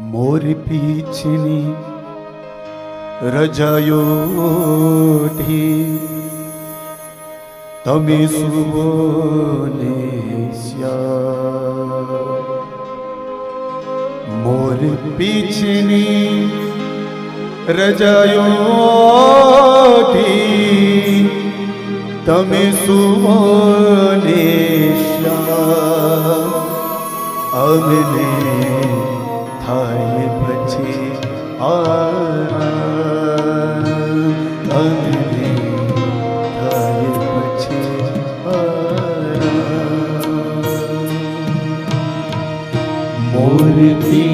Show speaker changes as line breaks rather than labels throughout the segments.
મોર પીછની રજાયોઠી તમે સુવોને મોર પીછની રજાયોઠી તમે સુવોને અમને মূর্তি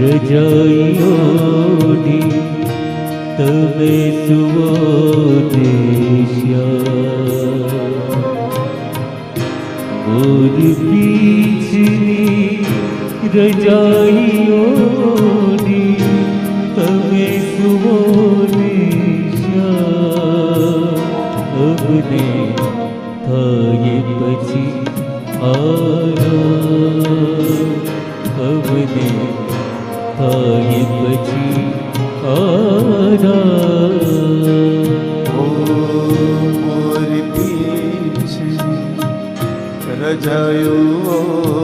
রজয়োনি তবে সুদেশ মূর্তি जग जाइयो दी तवे सुवोने अग्नि थाये पची आरा अग्नि
रजायो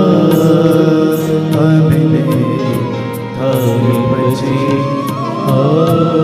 मिले हर बजे
हर